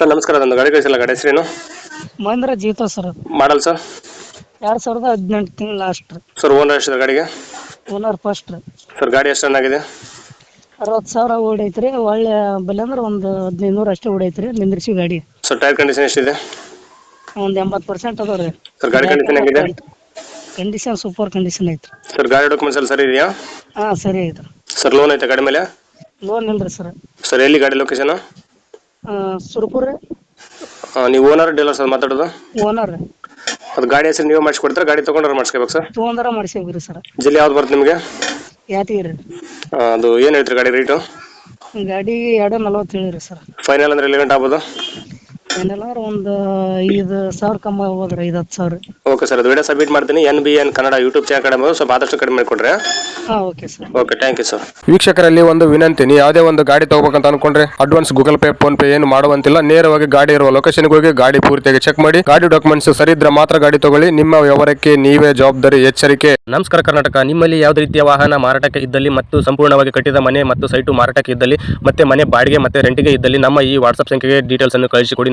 Sir ನಮಸ್ಕಾರ. ನಂದು ಗಾಡಿ ಕಳಿಸಿಲ್ಲ. ಗಾಡಿ ಹೆಸರೇನು? Mahindra Jeeto sir. Model sir? ಎರಡು ಸಾವಿರದ ಹದಿನೆಂಟು ತಿಂಗಳು ಲಾಸ್ಟ್ ರೀ ಸರ್ ಓನರ್ ಎಷ್ಟಿದೆ ಗಾಡಿಗೆ? ಓನರ್ ಫಸ್ಟ್ ರೀ ಸರ್ ಗಾಡಿ ಎಷ್ಟು ಚೆನ್ನಾಗಿದೆ ಅರವತ್ತು ಸಾವಿರ ಓಡೈತ್ರಿ. ಒಳ್ಳೆ ಬೆಲೆ ಅಂದ್ರೆ ಒಂದು ಹದಿನೈದು ನೂರು ಅಷ್ಟೇ ಓಡೈತ್ರಿ. ನಿಂದ್ರಿಸಿ ಗಾಡಿ. ಸರ್ ಟೈರ್ ಕಂಡೀಷನ್ ಎಷ್ಟಿದೆ? ಒಂದು ಎಂಬತ್ತು ಪರ್ಸೆಂಟ್ ಅದಾವ ರೀ. ಸರ್ ಗಾಡಿ ಕಂಡೀಷನ್ ಹೆಂಗಿದೆ? ಕಂಡೀಷನ್ ಸೂಪರ್ ಕಂಡೀಷನ್ ಐತೆ ಸರ್ ಗಾಡಿ ಡಾಕ್ಯುಮೆಂಟ್ಸ್ ಎಲ್ಲ ಸರಿ ಇದೆಯಾ? ಹಾಂ ಸರಿ ಐತೆ ಸರ್ ಲೋನ್ ಐತೆ ಗಾಡಿ ಮೇಲೆ? ಲೋನ್ ಇಲ್ಲ ರೀ ಸರ್. ಸರ್ ಎಲ್ಲಿ ಗಾಡಿ ಲೊಕೇಶನ್ ಸುರ್ಪುರ್ ನೀವು ಓನರ್ ಡೀಲರ್ ಸರ್ ಮಾತಾಡೋದು? ಓನರ್ ಅದು ಗಾಡಿ ಹೆಸರು ನೀವು ಮಾಡಿಸ್ಕೊಡ್ತಾರೆ? ಗಾಡಿ ತೊಗೊಂಡ್ರೆ ಮಾಡಿಸ್ಕೋಬೇಕು ಸರ್? ತೊಗೊಂಡಾರ ಮಾಡಿಸ್ಬೇಕು ರೀ ಸರ್. ಜಿಲ್ಲೆ ಯಾವ್ದು ಬರುತ್ತೆ ನಿಮಗೆ? ಯಾತಿಗೆ ರೀ. ಅದು ಏನು ಹೇಳ್ತೀರಿ ಗಾಡಿ ರೇಟು? ಗಾಡಿ ಎರಡು ನಲ್ವತ್ತು ಹೇಳಿ ರೀ ಸರ್. ಫೈನಲ್ ಅಂದ್ರೆ ಎಲ್ಲಿ ಗಂಟೆ ಆಗ್ಬೋದು? ಒಂದ್ ಐದ್ ಸಾವಿರ ಕಮ್ಮಿ ಐದ್ ಐದು ಹತ್ತು ಸಾವಿರ. ಓಕೆ ಸರ್ ಅದು ವಿಡಿಯೋ ಸಬ್ಮಿಟ್ ಮಾಡ್ತೀನಿ. N B N Kannada YouTube channel ಕಡೆ ಬಂದು ಸ್ವಲ್ಪ ಆದಷ್ಟು ಕಡಿಮೆ ಮಾಡಿಕೊಡ್ರೆ ಹಾಂ okay sir okay thank you sir ವೀಕ್ಷಕರಲ್ಲಿ ಒಂದು ವಿನಂತಿ. ನೀವು ಯಾವುದೇ ಒಂದು ಗಾಡಿ ತಗೋಬೇಕಂತ ಅನ್ಕೊಂಡ್ರೆ advance Google Pay PhonePe ಏನು ಮಾಡುವಂತಿಲ್ಲ. ನೇರವಾಗಿ ಗಾಡಿ ಇರುವ ಲೊಕೇಶನ್ ಹೋಗಿ ಗಾಡಿ ಪೂರ್ತಿಯಾಗಿ ಚೆಕ್ ಮಾಡಿ. ಗಾಡಿ ಡಾಕ್ಯುಮೆಂಟ್ಸ್ ಸರಿ ಇದ್ರೆ ಮಾತ್ರ ಗಾಡಿ ತಗೊಳ್ಳಿ. ನಿಮ್ಮ ವ್ಯವಹಾರಕ್ಕೆ ನೀವೇ ಜವಾಬ್ದಾರಿ ಎಚ್ಚರಿಕೆ. ನಮಸ್ಕಾರ ಕರ್ನಾಟಕ. ನಿಮ್ಮಲ್ಲಿ ಯಾವುದೇ ರೀತಿಯ ವಾಹನ ಮಾರಾಟಕ್ಕೆ ಇದ್ದಲ್ಲಿ ಮತ್ತು ಸಂಪೂರ್ಣವಾಗಿ ಕಟ್ಟಿದ ಮನೆ ಮತ್ತು ಸೈಟು ಮಾರಾಟಕ್ಕೆ ಇದ್ದಲ್ಲಿ ಮತ್ತೆ ಮನೆ ಬಾಡಿಗೆ ಮತ್ತೆ ರೆಂಟಿಗೆ ಇದ್ದಲ್ಲಿ ನಮ್ಮ ಈ ವಾಟ್ಸ್ಆಪ್ ಸಂಖ್ಯೆಗೆ ಡೀಟೇಲ್ಸ್ ಅನ್ನು ಕಳಿಸಿಕೊಡಿ.